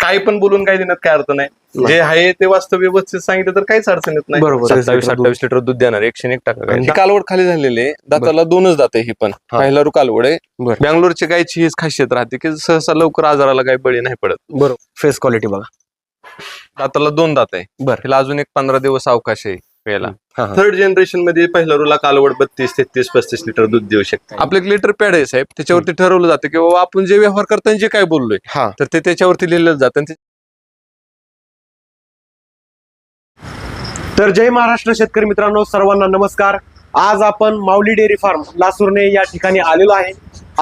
काही पण बोलून काही देण्यात काय अर्थ नाही. जे आहे ते वास्तव व्यवस्थित सांगितलं तर काहीच अडचण येत नाही. बरोबर. सत्तावीस अठ्ठावीस लिटर दूध देणार एकशे एक टाका गाय. ही कालवड खाली झालेली आहे. दाताला दोनच दात आहे ही पण. हा. पहिला रू कालवड आहे. बर. बँगलोरची गायची हीच खासियत राहते की सहसा लवकर आजाराला गाय बळी नाही पडत. बरोबर. फेस क्वालिटी बघा. दाताला दोन दात आहे. बर. हिला अजून एक पंधरा दिवस अवकाश आहे. याला हा. थर्ड जनरेशनमध्ये पहिला रुला कालवड बत्तीस तेहतीस पस्तीस लिटर दूध देऊ शकते. आपलं एक लिटर पॅड आहे साहेब त्याच्यावरती ठरवलं जातं की बाबा आपण जे व्यवहार करताना जे काय बोललोय हा. तर ते त्याच्यावरती लिहिलं जातं आणि ते- तर जय महाराष्ट्र शेतकरी मित्रांनो सर्वांना नमस्कार. आज आपण माऊली डेअरी फार्म लासूरने या ठिकाणी आलेलो आहे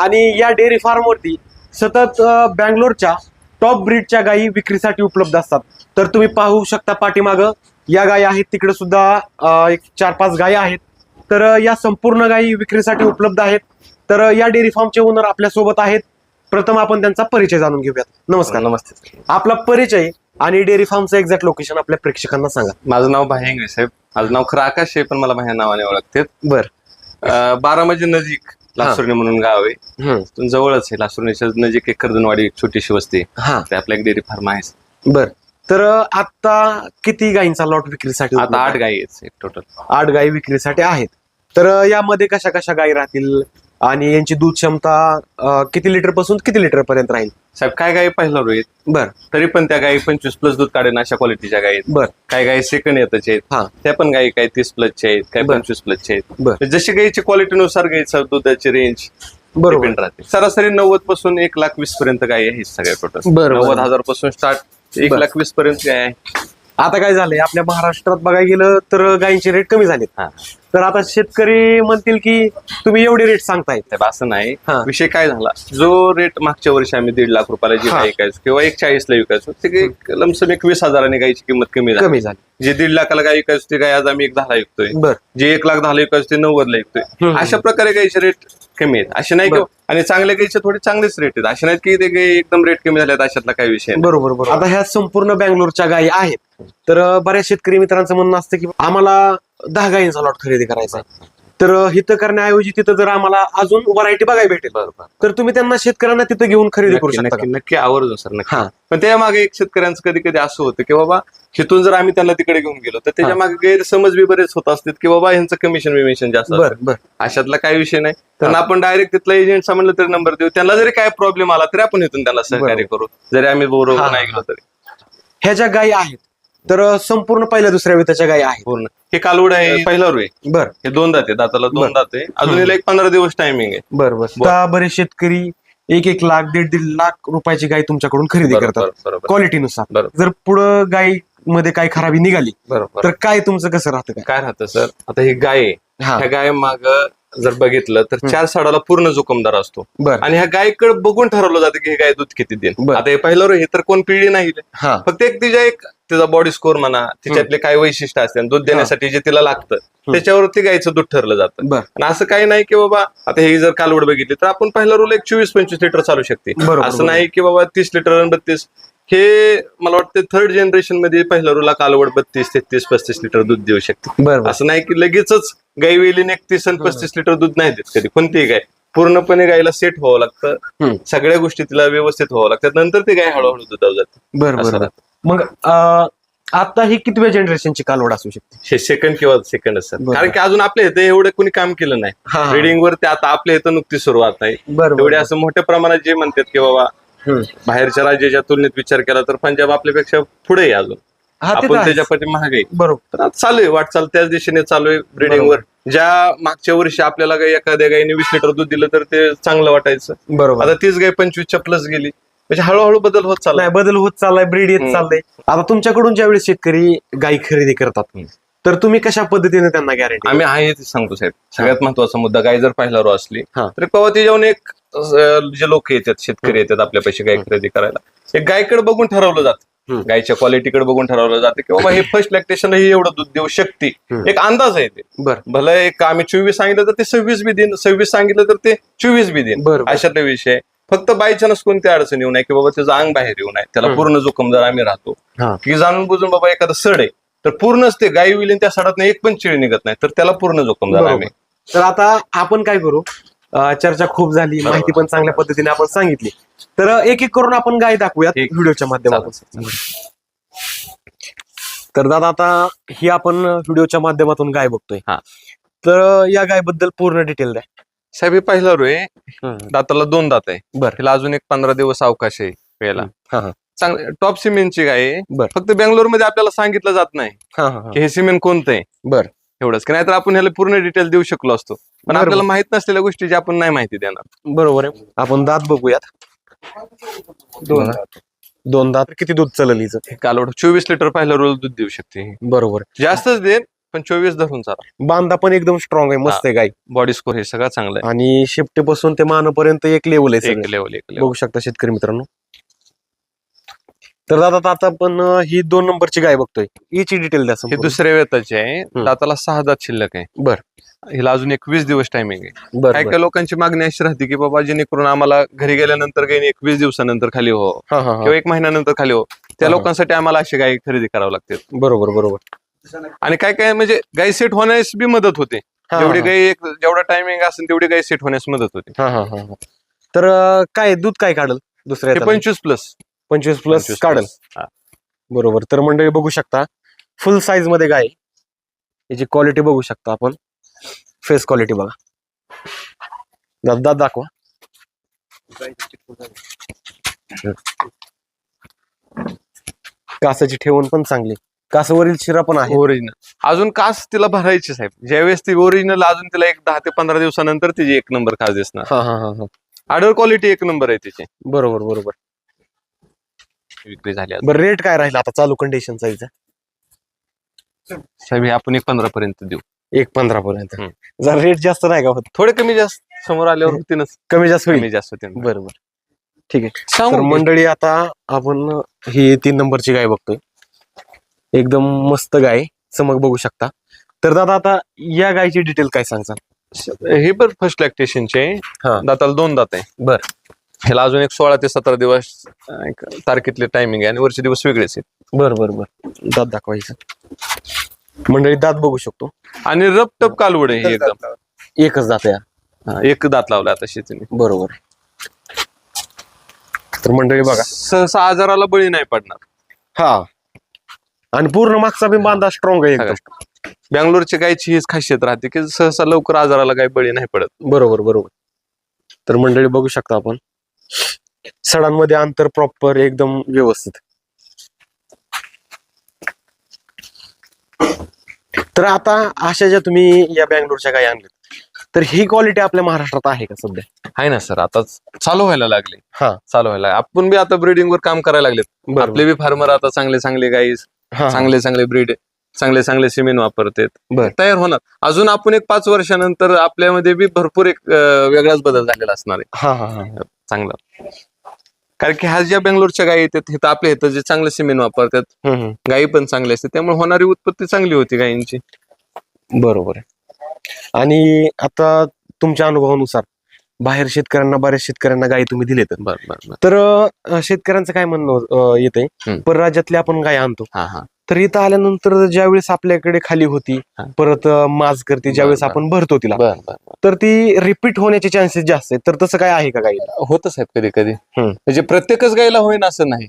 आणि या डेअरी फार्म वरती सतत अ, बँगलोरच्या टॉप ब्रीडच्या गायी विक्रीसाठी उपलब्ध असतात. तर तुम्ही पाहू शकता पाठीमागं या गायी आहेत तिकडे सुद्धा एक चार पाच गायी आहेत. तर या संपूर्ण गायी विक्रीसाठी उपलब्ध आहेत. तर या डेअरी फार्मचे ओनर आपल्यासोबत आहेत. प्रथम आपण त्यांचा परिचय जाणून घेऊयात. नमस्कार. नमस्ते. आपला परिचय आणि डेअरी फार्मचं एक्झॅक्ट लोकेशन आपल्या प्रेक्षकांना सांगा. माझं नाव भायंगे साहेब. माझं नाव खरं आकाश आहे पण मला भाया नावाने ओळखते बर. बारामती नजीक लासुर्णी म्हणून गाव आहे. जवळच आहे. लासुर्णीच्या नजीक एक कर्दनवाडी एक छोटीशी वस्ती. हा. आपल्या एक डेअरी फार्म आहे. बर. तर आता किती गायींचा लॉट विक्रीसाठी आता आठ? गायी आहेत टोटल आठ गायी विक्रीसाठी आहेत. तर यामध्ये कशा कशा गायी राहतील? आणि यांची दूध क्षमता किती लिटरपासून किती लिटर पर्यंत राहील? साहेब काय गायी पहिला रो आहेत? बर. तरी पण त्या गायी पंचवीस प्लस दूध काढेन अशा क्वालिटीच्या गायी आहेत. बर. काही गायी सेकंड येतच आहेत. हा. त्या पण गायी काही तीस प्लसच्या आहेत काही बर. पंचवीस प्लसच्या बर. आहेत जशी गायीची क्वालिटीनुसार गायीचं दुधाची रेंज बरोबर. राहते. सरासरी नव्वदपासून एक लाख वीस पर्यंत गाय आहे सगळ्या टोटल. नव्वद हजारपासून स्टार्ट एक. लाख वीस पर्यंत आहे आता काय झालंय आपल्या महाराष्ट्रात बघायला गेलं तर गायींचे रेट कमी झालेत. तर आता शेतकरी म्हणतील की तुम्ही एवढे रेट सांगताय. साहेब, असं नाही. हा. विषय काय झाला? जो रेट मागच्या वर्षी आम्ही दीड लाख रुपयाला जी हा. गाय विकायचो किंवा एक चाळीसला विकायचो ते एक लमसम एक वीस हजाराने गायची किंमत कमी झाली. कमी झाली. जे दीड लाखाला गाय विकायचो ते गाय आज आम्ही एक दहाला विकतोय. बर. जे एक लाख दहाला विकायचो ते नव्वदला विकतोय. हम्म. अशा प्रकारे गायचे रेट कमी आहेत. असे नाही की. आणि चांगल्या गायचे थोडे चांगलेच रेट आहेत. असे नाहीत की ते गाई एकदम रेट कमी झालेत अशातला काही विषय नाही. बरोबर बरोबर. आता ह्या संपूर्ण बँगलोरच्या गायी आहेत. तर अं, बऱ्याच शेतकरी मित्रांचं म्हणणं असतं की आम्हाला दहा गायींचा लॉट खरेदी करायचा आहे. तर हिथं करण्याऐवजी तिथं जर आम्हाला अजून व्हरायटी बघायला भेटेल बरोबर तर तुम्ही त्यांना शेतकऱ्यांना तिथं घेऊन खरेदी करू नक्की शकता नक्की आवर्जून सर नक्की. हा. पण त्या मागे एक शेतकऱ्यांचं कधी कधी असं होतं की बाबा तिथून जर आम्ही त्यांना तिकडे घेऊन गेलो तर त्याच्या. मागे गैरसमज बी बरेच होत असतात की बाबा यांचं कमिशन विमिशन जास्त बर असतं. बर. अशातला काही विषय नाही. त्यांना आपण डायरेक्ट तिथला एजंट म्हणलं तरी नंबर देऊ. त्यांना जरी काय प्रॉब्लेम आला तरी आपण इथून त्यांना सहकार्य करू. जरी आम्ही बरोबर नाही गेलो तरी. ह्या ज्या गायी आहेत तर संपूर्ण पहिल्या दुसऱ्या वित्ताच्या गायी आहेत. पूर्ण. हे कालवड आहे. पहिला रू आहे बर. हे दोन दात दाताला दोन बर. दात आहे. अजून याला एक पंधरा दिवस टायमिंग आहे. बर बर. आता बरेच शेतकरी एक एक लाख दीड दीड लाख रुपयाची गाय तुमच्याकडून खरेदी बरोबर, करतात. बरोबर क्वालिटीनुसार बरोबर जर पुढं गायी मध्ये काही खराबी निघाली बरोबर. तर काय तुमचं कसं राहतं काय? काय राहतं सर? आता ही गाय आहे. हा. ह्या गाय माग जर बघितलं तर चार साडाला पूर्ण जोखमदार असतो. बर. आणि ह्या गायकडे बघून ठरवलं जातं की हे गाय दूध किती देईल बर. आता हे पहिलं हे तर कोण पिढी नाही हा. फक्त एक तिच्या एक तिचा बॉडी स्कोर म्हणा तिच्यातले काय वैशिष्ट्य असते दूध देण्यासाठी जे तिला लागतं त्याच्यावरती गायचं दूध ठरलं जातं. बर. आणि असं काही नाही की बाबा आता हे जर कालवड बघितली तर आपण पहिला रोल एक चोवीस पंचवीस लिटर चालू शकते. बरोबर, असं. नाही की बाबा तीस लिटर आणि बत्तीस हे मला वाटतं थर्ड जनरेशनमध्ये पहिल्या रोला कालवड बत्तीस तेहतीस पस्तीस लिटर दूध देऊ शकते. असं नाही की लगेचच गाई वेलीने एकतीस आणि पस्तीस लिटर दूध नाही देत कधी. कोणतीही गाय. पूर्णपणे गायला सेट व्हावं लागतं. सगळ्या गोष्टी तिला व्यवस्थित व्हावं लागतात. नंतर ती गाय हळूहळू दुधाव जाते. बर असं बर. राहतं. मग आता ही कितव्या जनरेशनची कालवड असू शकते? सेकंड किंवा सेकंड बरोबर. कारण की अजून आपल्या इथे एवढं कोणी काम केलं नाही. रिडिंग वर ते आता आपल्या इथं नुकती सुरुवात बर एवढे असं मोठ्या प्रमाणात जे म्हणतात की बाबा. बाहेरच्या राज्याच्या तुलनेत विचार केला तर पंजाब आपल्यापेक्षा पुढे आहे अजून. हा आपण. त्याच्यापती महाग आहे बरोबर. चालू आहे वाटचाल त्याच दिशेने चालू आहे ब्रिडिंग वर. ज्या मागच्या वर्षी आपल्याला काही एखाद्या गायीने वीस लिटर दूध दिलं तर ते चांगलं वाटायचं. बरोबर. आता तीच गाय पंचवीसच्या प्लस गेली. म्हणजे हळूहळू बदल होत चालला नाही बदल होत चाललाय ब्रीड येत. चाललंय. आता तुमच्याकडून ज्यावेळेस शेतकरी गायी खरेदी करतात. तर तुम्ही कशा पद्धतीने त्यांना गॅरंटी आम्ही आहे ते सांगतो साहेब सगळ्यात महत्त्वाचा मुद्दा गाय जर पहिला रो असली हा. तर तेव्हा ते जाऊन एक अं, जे लोक येतात शेतकरी येतात आपल्या पैसे गाय खरेदी करायला एक गायकडे बघून ठरवलं जातं हम्म. गायच्या क्वालिटीकडे बघून ठरवलं जातं की बाबा हे फर्स्ट लॅक्टेशन ही एवढं दूध देऊ शकते हम्म. एक अंदाज आहे ते बर भलं एक आम्ही चोवीस सांगितलं तर ते सव्वीस बी देईन सव्वीस सांगितलं तर ते चोवीस बी देईन बरोबर. अशातला विषय आहे. फक्त बाय चान्स कोणती अडचण येऊ नये की बाबा त्याचं अंग बाहेर येऊ नये त्याला. पूर्ण जोखमदार आम्ही राहतो हा की जाणून बुजून बाबा एखादं सड आहे तर पूर्णच ते गाई विलीन त्या सडात एक पण चिळ निघत नाही तर त्याला पूर्ण जोखमदार बरोबर. आम्ही. तर आता आपण काय करू? अं, चर्चा खूप झाली माहिती पण चांगल्या पद्धतीने आपण सांगितली. तर एक एक करून आपण गाय दाखवूयात एक. व्हिडिओच्या माध्यमातून. तर दादा आता ही आपण व्हिडिओच्या माध्यमातून गाय बघतोय. हा. तर या गायबद्दल पूर्ण डिटेल द्या. साहेब हे पहिला रो आहे दाताला दोन दात आहे. बर. तिला अजून एक पंधरा दिवस अवकाश आहे वेळेला. हा. चांगलं टॉप सिमेंटची गाय. आहे बर. फक्त बेंगलोरमध्ये आपल्याला सांगितलं जात नाही. हा हा. की सिमेंट कोणतं आहे? बर. एवढंच. की नाहीतर आपण ह्याला पूर्ण डिटेल देऊ शकलो असतो. पण बरोबर. आपल्याला माहीत नसलेल्या गोष्टीची आपण नाही माहिती देणार. बरोबर आहे. आपण दात बघूयात. दोन दोन दात. किती दूध चालेल हिचं? हे कालवड चोवीस लिटर पहिला रोज दूध देऊ शकते ही. बरोबर. जास्तच देत पण चोवीस धरून चाला. बांधा पण एकदम स्ट्रॉंग आहे. मस्त आहे गाय. बॉडी स्कोर हे सगळं चांगलं आहे. आणि शेपटीपासून ते मानपर्यंत एक लेवल आहे एक सगळं. लेवल एक लेवल बघू शकता शेतकरी मित्रांनो. तर दादा आता आपण अं, ही दोन नंबरची गाय बघतोय. हिची डिटेल द्या हे संपूर्ण. दुसऱ्या वेताचे आहे. दाताला सहा दात शिल्लक आहे. बर. हिला अजून एकवीस दिवस टायमिंग आहे. बर बर. काही लोकांची मागणी अशी राहते की बाबा जेणेकरून आम्हाला घरी गेल्यानंतर काही एकवीस दिवसानंतर खाली हो. हा हा हा. किंवा एक महिन्यानंतर खाली हो. त्या हा. लोकांसाठी आम्हाला अशी गाय खरेदी करावी लागते. बरोबर बरोबर. आणि काय काय म्हणजे गाय सेट होण्यास बी मदत होते. हा, जेवढी हा, गाय एक जेवढा टायमिंग असेल तेवढी गाय सेट होण्यास मदत होते. हा हा हा हा. तर अं, काय दूध काय काढल दुसऱ्या? पंचवीस प्लस पंचवीस प्लस काढल. बरोबर. तर मंडळी बघू शकता फुल साईजमध्ये गाय आहे. याची क्वालिटी बघू शकता आपण. फेस क्वालिटी बघा. दात दात दाखवा. कासाची ठेवण पण चांगली कासावरील शिरा पण आहे. ओरिजिनल अजून कास तिला भरायची साहेब. ज्यावेळेस ती ओरिजिनल अजून तिला एक दहा ते पंधरा दिवसानंतर तिची एक नंबर खास दिसणार. हा हा हा हा. आडर क्वालिटी एक नंबर आहे तिची. बरोबर बरोबर. विक्री झाली. बरं रेट काय राहील आता चालू कंडिशन साईज साहेब हे आपण एक पंधरा पर्यंत देऊ. एक पंधरा पर्यंत. हम्म. जर रेट जास्त नाही का होत? थोडे कमी जास्त. समोर आल्यावर होतीनच कमी जास्त होईल? कमी जास्त होते बरोबर ठीक आहे. तर सांगू मंडळी आता आपण ही तीन नंबरची गाय बघतोय. एकदम मस्त गाय. चमक बघू शकता. तर दादा आता या गायची डिटेल काय सांगता हे पण फर्स्ट लॅक्टेशनचे हा. दाताला दोन दात आहे. बर. ह्याला अजून एक सोळा ते सतरा दिवस अं, एक तारखेतले टायमिंग आहे आणि वरचे दिवस वेगळेच आहेत. बर बर बर. दात दाखवायचं मंडळी दात बघू शकतो. आणि रप टप कालवड आहे ही एकदम. एकच दात हा. हा, एक दात लावला आता शेतीने. बरोबर तर मंडळी बघा. सहसा आजाराला बळी नाही पडणार. हा. आणि पूर्ण मागचा बी बांधा स्ट्रॉंग आहे एकदम. गायची हीच खासियत राहते की सहसा लवकर आजाराला काही बळी नाही पडत. बरोबर बरोबर. तर मंडळी बघू शकता आपण. सडांमध्ये अंतर प्रॉपर एकदम व्यवस्थित. तर आता अशा ज्या तुम्ही या बँगलोरच्या गाय आणल्यात तर ही क्वालिटी आपल्या महाराष्ट्रात आहे का सध्या? आहे ना सर आता चालू व्हायला लागले. हा. चालू व्हायला आपण बी आता ब्रीडिंग वर काम करायला लागलेत. आपले बी फार्मर आता चांगले चांगले गाई चांगले चांगले ब्रीड चांगले चांगले सिमेंट वापरतात. तयार होणार. अजून आपण एक पाच वर्षानंतर आपल्यामध्ये बी भरपूर एक वेगळाच बदल झालेला असणार आहे. चांगला. कारण की ह्या ज्या बेंगलोरच्या गायी येतात हे तर आपल्या इथं जे चांगले सिमेंट वापरतात. गायी पण चांगली असते. त्यामुळे होणारी उत्पत्ती चांगली होती गायींची बरोबर आहे. आणि आता तुमच्या अनुभवानुसार बाहेर शेतकऱ्यांना बऱ्याच शेतकऱ्यांना गायी तुम्ही दिलेत. बर बर बर. तर अं, शेतकऱ्यांचं काय म्हणणं येत आहे हम्म. परराज्यातले आपण गाय आणतो. हा हा. तर इथं आल्यानंतर ज्यावेळेस आपल्याकडे खाली होती हा. परत माज करते ज्यावेळेस बर. आपण भरतो तिला. बर बर तर ती रिपीट होण्याचे चान्सेस जास्त आहेत. तर तसं काय आहे का गाईला? होत साहेब कधी कधी. हम्म. म्हणजे प्रत्येकच गायला होईन असं नाही.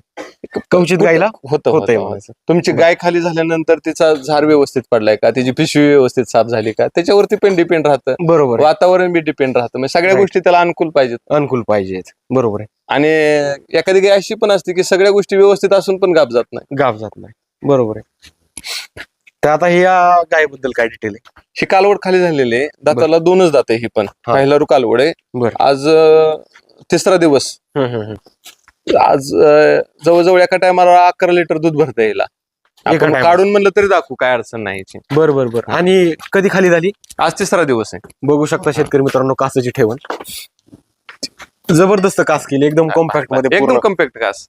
कवचित गाईला? होतं होतंय होतं, म्हणायचं. तुमची गाय खाली झाल्यानंतर तिचा झार व्यवस्थित पडलाय का? तिची पिशवी व्यवस्थित साफ झाली का? त्याच्यावरती पण डिपेंड राहतं. बरोबर आहे. वातावरण बी डिपेंड राहतं. म्हणजे सगळ्या Right. गोष्टी त्याला अनुकूल पाहिजेत. अनुकूल पाहिजेत. बरोबर आहे. आणि एखादी गाय अशी पण असते की सगळ्या गोष्टी व्यवस्थित असून पण गाप जात नाही. गाव जात नाही. बरोबर आहे. तर आता हे या गायबद्दल काय डिटेल आहे? ही कालवड खाली झालेली आहे. दाताला दोनच दात आहे ही पण. हा. पहिला रू कालवड आहे. बर. आज अं, तिसरा दिवस. हम्म, हम्म, हम्म. आज अं, जवळजवळ एका टायमाला अकरा लिटर दूध भरता येईल आपण? काढून म्हणलं तरी दाखवू काय अडचण नाही याची. बरं बरं बरं. आणि कधी खाली झाली? आज तिसरा दिवस आहे. बघू शकता शेतकरी मित्रांनो कासाची ठेवण. जबरदस्त कास केली. एकदम कॉम्पॅक्टमध्ये एकदम पूर्ण. कम्पॅक्ट कास.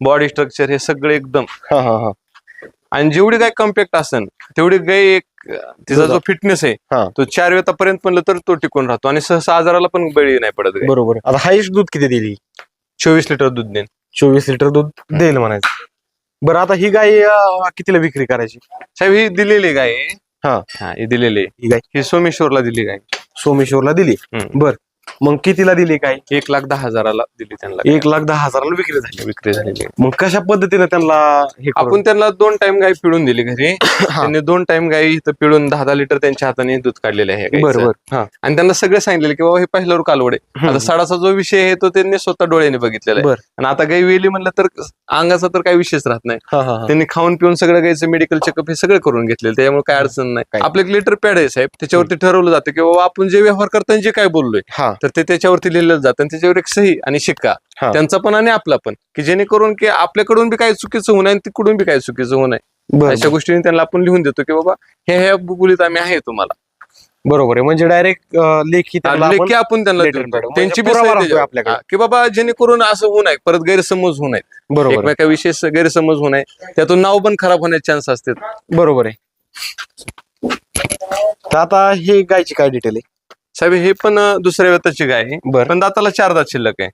बॉडी स्ट्रक्चर हे सगळं एकदम. हा हा हा. आणि जेवढी गाय कम्पॅक्ट असेल तेवढी गाय एक तिचा जो फिटनेस आहे हा. तो चार वेतापर्यंत म्हणलं तर तो टिकून राहतो आणि सहसा आजाराला पण बळी नाही पडत गाय. बरोबर. आता हायस्ट दूध किती दिली चोवीस लिटर दूध देईन चोवीस लिटर दूध देईल म्हणायचं बरं आता ही गाय अं, कितीला विक्री करायची साहेब ही दिलेली गाय आहे. हा. हा ही दिलेली आहे. ही गाय ही सोमेश्वरला दिली गाय सोमेश्वरला दिली हम्म. बर मग कितीला दिली काय? एक लाख दहा हजाराला दिली त्यांना एक लाख दहा हजाराला विक्री झाली. विक्री झालेली. आहे. मग कशा पद्धतीने त्यांना हे करून- आपण त्यांना दोन टाइम गाय पिळून दिली घरी. त्यांनी दोन टाइम गाय इथं पिळून दहा दहा लिटर त्यांच्या हाताने दूध काढलेलं आहे गाईचं. बरोबर. हा. आणि त्यांना सगळे सांगितलेलं की बाबा हे पहिल्यावर कालवड. आहे आता सडाचा जो विषय आहे तो त्यांनी स्वतः डोळ्याने बघितलेला आहे. बर. आणि आता गाई वेली म्हणलं तर अंगाचा तर काही विषयच राहत नाही. हा हा हा. त्यांनी खाऊन पिऊन सगळं गायचं मेडिकल चेकअप हे सगळं करून घेतलेलं त्याच्यामुळे काय अडचण नाही? आपलं एक लिटर पॅड आहे साहेब. त्याच्यावरती ठरवलं जातं की बाबा आपण जे व्यवहार करताना जे काय बोललोय हा. तर ते त्याच्यावरती लिहिलं जातं. आणि त्याच्यावर एक सही आणि शिक्का. हा. त्यांचा पण आणि आपला पण. की जेणेकरून की आपल्याकडून बी काही चुकीचं होऊ नये आणि तिकडून बी काही चुकीचं होऊ नये. बर अशा गोष्टीने त्यांना आपण लिहून देतो की बाबा हे ह्या बुबुलीत आम्ही आहे तुम्हाला. बरोबर आहे. म्हणजे डायरेक्ट लेखी आपण- लेखी आपण त्यांना letter देतो. pad. म्हणजे त्यांची बी पुरावा सही राहतोय त्याच्यावर. आपल्याकडे. हा, की बाबा जेणेकरून असं होऊ नये. परत गैरसमज होऊ नये बरोबर. आहे. एकमेकाविषयी स- गैरसमज होऊ नये. त्यातून नाव पण खराब होण्याचे चान्स असतात. बरोबर आहे. तर आता हे गायची काय डिटेल आहे? साहेब हे पण दुसऱ्या व्यताची गाय आहे. बर. पण दाताला चार दात शिल्लक आहे.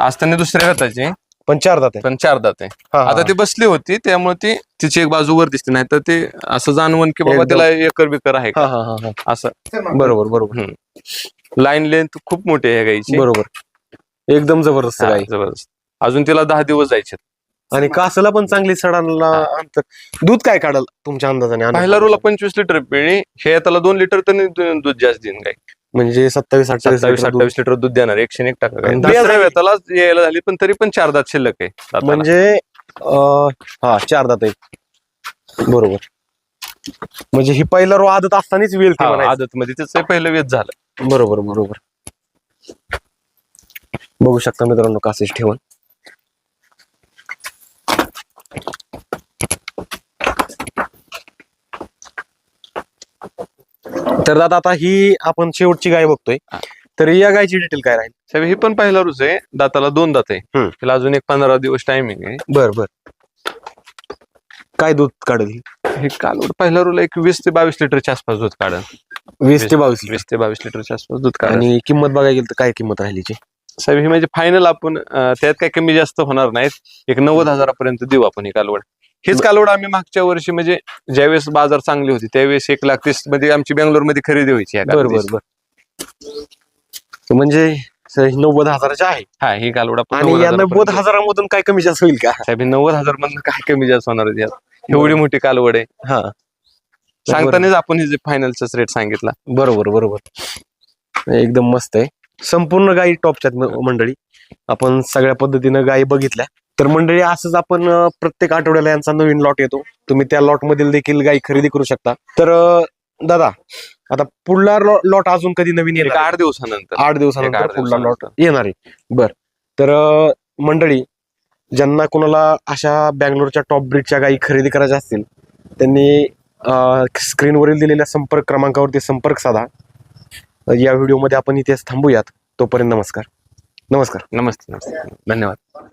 असताना दुसऱ्या व्यताची आहे, पण चार दात आहे. पण चार दात आहे. हा, हा, आता ती बसली होती त्यामुळे ती तिची एक बाजू वर दिसते. नाही तर ते असं जाणवून की बाबा एकदम- त्याला एकर बिकर आहे हा का? हा हा हा असं. बरोबर बरोबर. लाईन लेंथ खूप मोठी आहे या गाईची बरोबर. एकदम जबरदस्त हा, गाय. जबरदस्त. अजून तिला दहा दिवस जायचे आणि कासला पण चांगली सडाला अंतर दूध काय काढल तुमच्या अंदाजाने? पहिला रोला पंचवीस लिटर पिळी हे त्याला दोन लिटर तर दूध जास्त देईन गाय. म्हणजे सत्तावीस अठ्ठावीस सत्तावीस लिटर दूध. अठ्ठावीस लिटर दूध देणार एकशे एक टाका. गाय आणि दुसऱ्या दाताला- वेताला यायला झाली पण तरी पण चार दात शिल्लक आहे. दाताला. म्हणजे अं, हा चार दात आहे बरोबर. म्हणजे ही पहिला रो आदत असतानाच वेल ती हा, म्हणायचं. आदत मध्ये त्याचं पहिलं वेत झालं. बरोबर बरोबर. बघू शकता मित्रांनो कासेच ठेवून तर दादा आता ही आपण शेवटची गाय बघतोय. तर या गायची डिटेल काय राहील? साहेब हे पण पहिला रुच आहे. दाताला दोन दात आहे. हम्म. अजून एक पंधरा दिवस टायमिंग आहे. बर बर. काय दूध काढेल ही? कालवड पहिला रुला एक वीस ते बावीस लिटरच्या आसपास दूध काढ वीस ते बावीस लिटर. वीस ते बावीस लिटरच्या आसपास दूध काढ आणि किंमत बघायला गेलं तर काय किंमत राहिलीची साहेब हे म्हणजे फायनल आपण अं, त्यात काही कमी जास्त होणार नाहीत. एक नव्वद हजारापर्यंत देऊ आपण ही कालवड. हेच कालवड आम्ही मागच्या वर्षी म्हणजे ज्यावेळेस बाजार चांगली होती त्यावेळेस एक लाख तीसमध्ये आमची बेंगलोरमध्ये खरेदी व्हायची ह्या बर बर कालवडीची. बर. तर म्हणजे स- नव्वद हजाराचे आहे. हा ही कालवड आपण आणि या नव्वद हजारामधून काय कमी जास्त होईल का? साहेब हे नव्वद हजार मधनं काय कमी जास्त होणार आहे यात? एवढी मोठी कालवड आहे. हा. सांगतानाच आपण हे जे फायनलचाच रेट सांगितला. बरोबर बरोबर. एकदम मस्त आहे. संपूर्ण गायी टॉपच्यात म- मंडळी. आपण सगळ्या पद्धतीनं गायी बघितल्या. तर मंडळी असंच आपण प्रत्येक आठवड्याला यांचा नवीन लॉट येतो. तुम्ही त्या लॉट मधील देखील गायी खरेदी करू शकता. तर दादा आता पुढला लॉट अजून कधी नवीन आहे? आठ दिवसानंतर. आठ दिवसानंतर पुढला लॉट. येणार आहे. बर. तर मंडळी ज्यांना कोणाला अशा बँगलोरच्या टॉप ब्रिडच्या गायी खरेदी करायच्या असतील त्यांनी स्क्रीनवरील दिलेल्या संपर्क क्रमांकावरती संपर्क साधा. या व्हिडिओमध्ये आपण इथेच थांबूयात. तोपर्यंत नमस्कार. नमस्कार. नमस्ते नमस्ते. धन्यवाद.